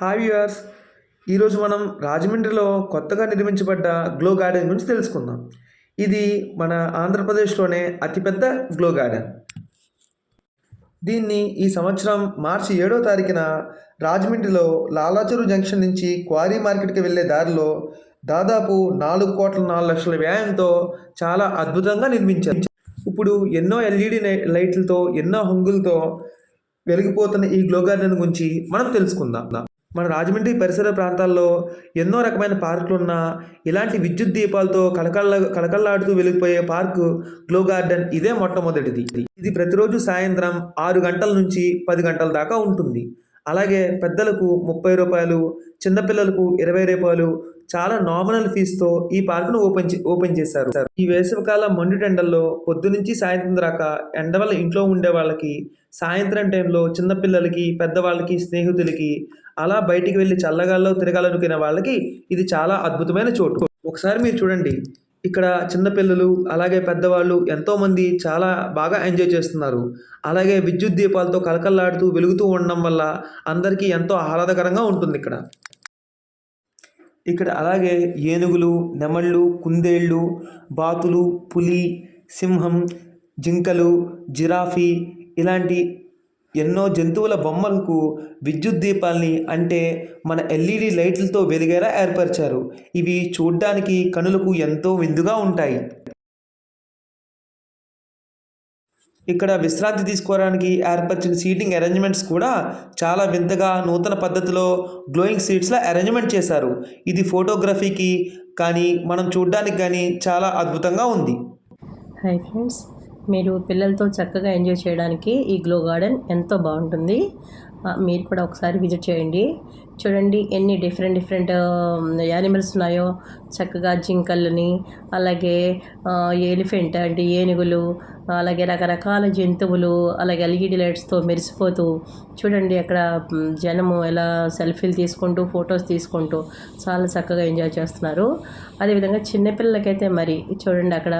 Hi viewers ఈరోజు మనం రాజమండ్రిలో కొత్తగా నిర్మించబడ్డ గ్లో గార్డెన్ గురించి తెలుసుకుందాం. ఇది మన ఆంధ్రప్రదేశ్లోనే అతిపెద్ద గ్లో గార్డెన్ దీన్ని ఈ సంవత్సరం మార్చి ఏడో తారీఖున రాజమండ్రిలో లాలాచెరు జంక్షన్ నుంచి క్వారీ మార్కెట్కి వెళ్ళే దారిలో దాదాపు నాలుగు కోట్ల నాలుగు లక్షల వ్యయంతో చాలా అద్భుతంగా నిర్మించారు. ఇప్పుడు ఎన్నో ఎల్ఈడి లైట్లతో ఎన్నో హంగులతో వెలిగిపోతున్న ఈ గ్లో గార్డెన్ గురించి మనం తెలుసుకుందాం. మన రాజమండ్రి పరిసర ప్రాంతాల్లో ఎన్నో రకమైన పార్కులు ఉన్న ఇలాంటి విద్యుత్ దీపాలతో కళకళ కళకళలాడుతూ వెలిగిపోయే పార్కు గ్లో గార్డెన్ ఇదే మొట్టమొదటిది. ఇది ప్రతిరోజు సాయంత్రం ఆరు గంటల నుంచి పది గంటల దాకా ఉంటుంది. అలాగే పెద్దలకు ముప్పై రూపాయలు చిన్నపిల్లలకు ఇరవై రూపాయలు చాలా నామినల్ ఫీజుతో ఈ పార్కును ఓపెన్ చే- ఓపెన్ చేశారు. ఈ వేసవికాలం మండుటెండల్లో పొద్దునుంచి సాయంత్రం దాకా ఎండ వల్ల ఇంట్లో ఉండే వాళ్ళకి సాయంత్రం టైంలో చిన్నపిల్లలకి పెద్దవాళ్ళకి స్నేహితులకి అలా బయటికి వెళ్ళి చల్లగాల్లో తిరగాలనుకునే వాళ్ళకి ఇది చాలా అద్భుతమైన చోటు. ఒకసారి మీరు చూడండి ఇక్కడ చిన్నపిల్లలు అలాగే పెద్దవాళ్ళు ఎంతోమంది చాలా బాగా ఎంజాయ్ చేస్తున్నారు. అలాగే విద్యుత్ దీపాలతో కలకల్లాడుతూ వెలుగుతూ ఉండడం వల్ల అందరికీ ఎంతో ఆహ్లాదకరంగా ఉంటుంది ఇక్కడ. ఇక్కడ అలాగే ఏనుగులు నెమళ్ళు కుందేళ్ళు బాతులు పులి సింహం జింకలు జిరాఫీ ఇలాంటి ఎన్నో జంతువుల బొమ్మలకు విద్యుత్ దీపాల్ని అంటే మన ఎల్ఈడి లైట్లతో వెలిగేలా ఏర్పరిచారు. ఇవి చూడ్డానికి కనులకు ఎంతో విందుగా ఉంటాయి. ఇక్కడ విశ్రాంతి తీసుకోవడానికి ఏర్పరిచిన సీటింగ్ అరేంజ్మెంట్స్ కూడా చాలా వింతగా నూతన పద్ధతిలో గ్లోయింగ్ సీట్స్లో అరేంజ్మెంట్ చేశారు. ఇది ఫోటోగ్రఫీకి కానీ మనం చూడడానికి కానీ చాలా అద్భుతంగా ఉంది. హాయ్ ఫ్రెండ్స్ మీరు పిల్లలతో చక్కగా ఎంజాయ్ చేయడానికి ఈ గ్లో గార్డెన్ ఎంతో బాగుంటుంది. మీరు కూడా ఒకసారి విజిట్ చేయండి. చూడండి ఎన్ని డిఫరెంట్ డిఫరెంట్ యానిమల్స్ ఉన్నాయో. చక్కగా జింకల్ని అలాగే ఎలిఫెంట్ అంటే ఏనుగులు అలాగే రకరకాల జంతువులు అలాగే ఎల్ఈడి లైట్స్తో మెరిసిపోతూ చూడండి అక్కడ జనము ఎలా సెల్ఫీలు తీసుకుంటూ ఫొటోస్ తీసుకుంటూ చాలా చక్కగా ఎంజాయ్ చేస్తున్నారు. అదేవిధంగా చిన్నపిల్లలకైతే మరి చూడండి అక్కడ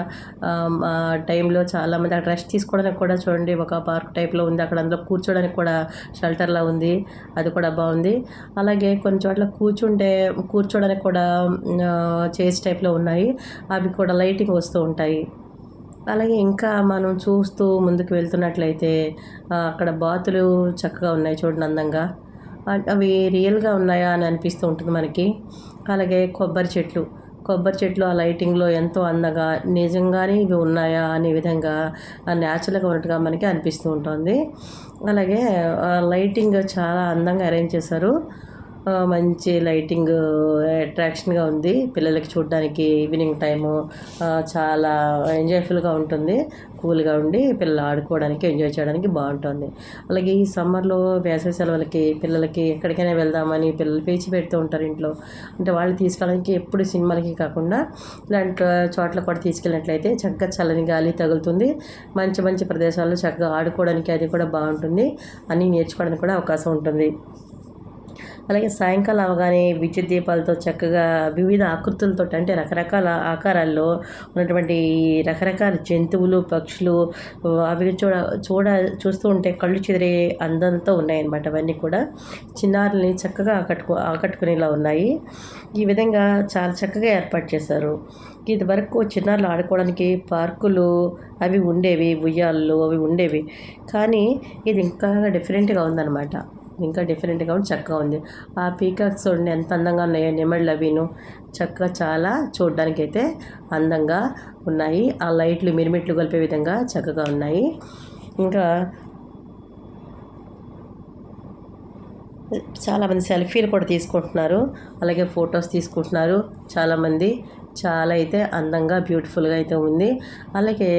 టైంలో చాలామంది అక్కడ రెస్ట్ తీసుకోవడానికి కూడా చూడండి ఒక పార్క్ టైప్లో ఉంది. అక్కడ అందులో కూర్చోడానికి కూడా షెల్టర్లా ఉంది. అది కూడా బాగుంది. అలా అలాగే కొన్ని చోట్ల కూర్చుంటే కూర్చోడానికి కూడా చైర్స్ టైప్లో ఉన్నాయి. అవి కూడా లైటింగ్ వస్తూ ఉంటాయి. అలాగే ఇంకా మనం చూస్తూ ముందుకు వెళ్తున్నట్లయితే అక్కడ బాతులు చక్కగా ఉన్నాయి చూడండి అందంగా. అవి రియల్గా ఉన్నాయా అని అనిపిస్తూ ఉంటుంది మనకి. అలాగే కొబ్బరి చెట్లు. కొబ్బరి చెట్లు ఆ లైటింగ్లో ఎంతో అందంగా నిజంగానే ఇవి ఉన్నాయా అనే విధంగా న్యాచురల్గా ఉన్నట్టుగా మనకి అనిపిస్తూ ఉంటుంది. అలాగే లైటింగ్ చాలా అందంగా అరేంజ్ చేశారు. మంచి లైటింగ్ అట్రాక్షన్గా ఉంది. పిల్లలకి చూడడానికి ఈవినింగ్ టైము చాలా ఎంజాయ్ఫుల్గా ఉంటుంది. కూల్గా ఉండి పిల్లలు ఆడుకోవడానికి ఎంజాయ్ చేయడానికి బాగుంటుంది. అలాగే ఈ సమ్మర్లో వేసవి సెలవులకి పిల్లలకి ఎక్కడికైనా వెళ్దామని పిల్లలు పేచి పెడుతూ ఉంటారు ఇంట్లో. అంటే వాళ్ళు తీసుకెళ్ళడానికి ఎప్పుడు సినిమాలకి కాకుండా ఇలాంటి చోట్ల కూడా తీసుకెళ్ళినట్లయితే చక్కగా చల్లని గాలి తగులుతుంది. మంచి మంచి ప్రదేశాల్లో చక్కగా ఆడుకోవడానికి అది కూడా బాగుంటుంది. అన్నీ నేర్చుకోవడానికి కూడా అవకాశం ఉంటుంది. అలాగే సాయంకాలం అవగానే విద్యుత్ దీపాలతో చక్కగా వివిధ ఆకృతులతో అంటే రకరకాల ఆకారాల్లో ఉన్నటువంటి రకరకాల జంతువులు పక్షులు అవి చూడ చూడ చూస్తూ ఉంటే కళ్ళు చెదిరే అందంతో ఉన్నాయన్నమాట. అవన్నీ కూడా చిన్నారుల్ని చక్కగా ఆకట్టుకు ఆకట్టుకునేలా ఉన్నాయి. ఈ విధంగా చాలా చక్కగా ఏర్పాటు చేశారు. ఇది వరకు చిన్నారులు ఆడుకోవడానికి పార్కులు అవి ఉండేవి ఉయ్యాళ్ళు అవి ఉండేవి. కానీ ఇది ఇంకా డిఫరెంట్గా ఉందన్నమాట. ఇంకా డిఫరెంట్గా ఉండి చక్కగా ఉంది. ఆ పీకాక్స్ చూడండి ఎంత అందంగా ఉన్నాయో. నెమళ్ళు అవిను చక్కగా చాలా చూడడానికి అయితే అందంగా ఉన్నాయి. ఆ లైట్లు మిరిమిట్లు కలిపే విధంగా చక్కగా ఉన్నాయి. ఇంకా చాలామంది సెల్ఫీలు కూడా తీసుకుంటున్నారు. అలాగే ఫొటోస్ తీసుకుంటున్నారు చాలామంది. చాలా అయితే అందంగా బ్యూటిఫుల్గా అయితే ఉంది. అలాగే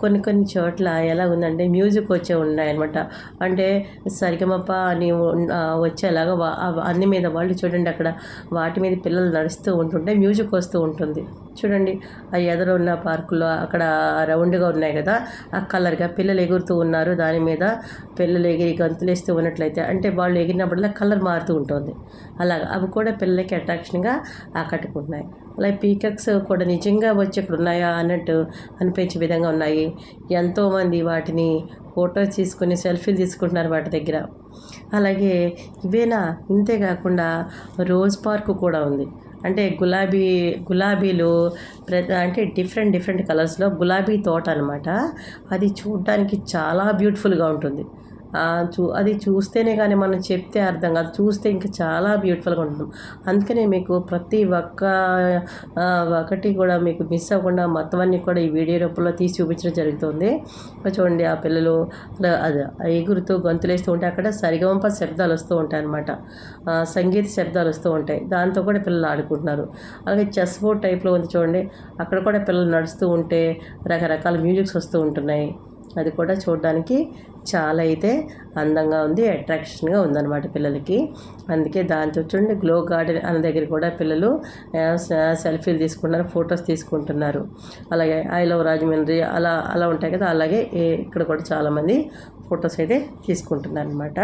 కొన్ని కొన్ని చోట్ల ఎలా ఉందంటే మ్యూజిక్ వచ్చే ఉన్నాయన్నమాట. అంటే సరిగమప్ప అని వచ్చేలాగా అన్ని మీద వాళ్ళు చూడండి అక్కడ వాటి మీద పిల్లలు నడుస్తూ ఉంటుంటే మ్యూజిక్ వస్తూ ఉంటుంది. చూడండి ఆ ఎదురు ఉన్న పార్కులో అక్కడ రౌండ్గా ఉన్నాయి కదా ఆ కలర్గా పిల్లలు ఎగురుతూ ఉన్నారు. దాని మీద పిల్లలు ఎగిరి గంతులేస్తూ ఉన్నట్లయితే అంటే వాళ్ళు ఎగిరినప్పుడల్లా కలర్ మారుతూ ఉంటుంది. అలాగా అవి కూడా పిల్లలకి అట్రాక్షన్గా ఆకట్టుకుంటున్నాయి. అలాగే పీకక్స్ కూడా నిజంగా వచ్చి ఇక్కడ ఉన్నాయా అన్నట్టు అనిపించే విధంగా ఉన్నాయి. ఎంతోమంది వాటిని ఫోటోస్ తీసుకొని సెల్ఫీలు తీసుకుంటున్నారు వాటి దగ్గర. అలాగే ఇవేనా? ఇంతే కాకుండా రోజ్ పార్క్ కూడా ఉంది. అంటే గులాబీ గులాబీలు ప్ర- అంటే డిఫరెంట్ డిఫరెంట్ కలర్స్లో గులాబీ తోట అనమాట అది చూడడానికి చాలా బ్యూటిఫుల్గా ఉంటుంది. చూ అది చూస్తేనే కానీ మనం చెప్తే అర్థం కాదు. చూస్తే ఇంకా చాలా బ్యూటిఫుల్గా ఉంటుంది. అందుకనే మీకు ప్రతి ఒక్క ఒకటి కూడా మీకు మిస్ అవ్వకుండా మొత్తం అన్ని కూడా ఈ వీడియో రూపంలో తీసి చూపించడం జరుగుతుంది. చూడండి ఆ పిల్లలు అది ఎగురుతూ గొంతులేస్తూ ఉంటే అక్కడ సరిగమప శబ్దాలు వస్తూ ఉంటాయి అనమాట సంగీత శబ్దాలు వస్తూ ఉంటాయి. దాంతో కూడా పిల్లలు ఆడుకుంటున్నారు. అలాగే చెస్ బోర్డ్ టైప్లో ఉంది చూడండి. అక్కడ కూడా పిల్లలు నడుస్తూ ఉంటే రకరకాల మ్యూజిక్స్ వస్తూ ఉంటున్నాయి. అది కూడా చూడడానికి చాలా అయితే అందంగా ఉంది అట్రాక్షన్గా ఉందన్నమాట పిల్లలకి. అందుకే దాంతో చూడండి గ్లో గార్డెన్ అన్న దగ్గర కూడా పిల్లలు సెల్ఫీలు తీసుకుంటున్నారు ఫొటోస్ తీసుకుంటున్నారు. అలాగే ఐ లవ్ రాజమండ్రి అలా అలా ఉంటాయి కదా అలాగే ఇక్కడ కూడా చాలామంది ఫొటోస్ అయితే తీసుకుంటున్నారు అనమాట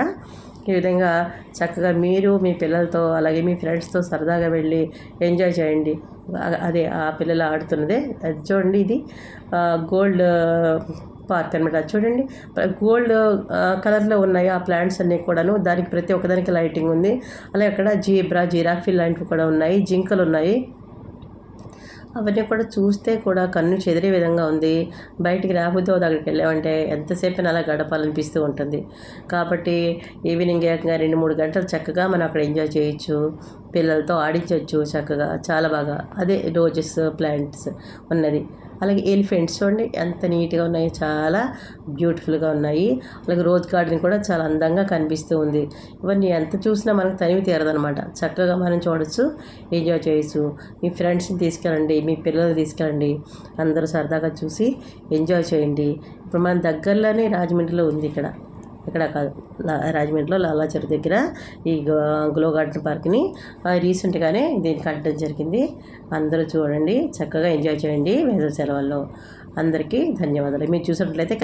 ఈ విధంగా చక్కగా మీరు మీ పిల్లలతో అలాగే మీ ఫ్రెండ్స్తో సరదాగా వెళ్ళి ఎంజాయ్ చేయండి. అదే ఆ పిల్లలు ఆడుతున్నదే. అది చూడండి ఇది గోల్డ్ పార్క్ అనమాట చూడండి. గోల్డ్ కలర్లో ఉన్నాయి ఆ ప్లాంట్స్ అన్నీ కూడాను. దానికి ప్రతి ఒక్కదానికి లైటింగ్ ఉంది. అలాగే అక్కడ జీబ్రా జిరాఫీ లాంటివి కూడా ఉన్నాయి. జింకలు ఉన్నాయి. అవన్నీ కూడా చూస్తే కూడా కన్ను చెదిరే విధంగా ఉంది. బయటికి రాబోద్దు అక్కడికి వెళ్ళామంటే ఎంతసేపు అలా గడపాలనిపిస్తూ ఉంటుంది. కాబట్టి ఈవినింగ్ ఏకంగా రెండు మూడు గంటలు చక్కగా మనం అక్కడ ఎంజాయ్ చేయొచ్చు. పిల్లలతో ఆడించవచ్చు చక్కగా. చాలా బాగా. అదే రోజెస్ ప్లాంట్స్ ఉన్నది. అలాగే ఎలిఫెంట్స్ చూడండి ఎంత నీట్గా ఉన్నాయి చాలా బ్యూటిఫుల్గా ఉన్నాయి. అలాగే రోజ్ గార్డెన్ కూడా చాలా అందంగా కనిపిస్తూ ఉంది. ఇవన్నీ ఎంత చూసినా మనకు తనివి తీరదనమాట చక్కగా మనం చూడొచ్చు ఎంజాయ్ చేయొచ్చు. మీ ఫ్రెండ్స్ని తీసుకెళ్ళండి మీ పిల్లల్ని తీసుకెళ్ళండి. అందరూ సరదాగా చూసి ఎంజాయ్ చేయండి. ఇప్పుడు మన దగ్గరలోనే రాజమండ్రిలో ఉంది ఇక్కడ. ఇక్కడ రాజమండ్రిలో లా- రాజమండ్రిలో దగ్గర ఈ గ్లో గార్డెన్ పార్క్ని రీసెంట్గానే దీన్ని కట్టడం జరిగింది. అందరూ చూడండి చక్కగా ఎంజాయ్ చేయండి వేసవి సెలవుల్లో. అందరికీ ధన్యవాదాలు. మీరు చూసినట్లయితే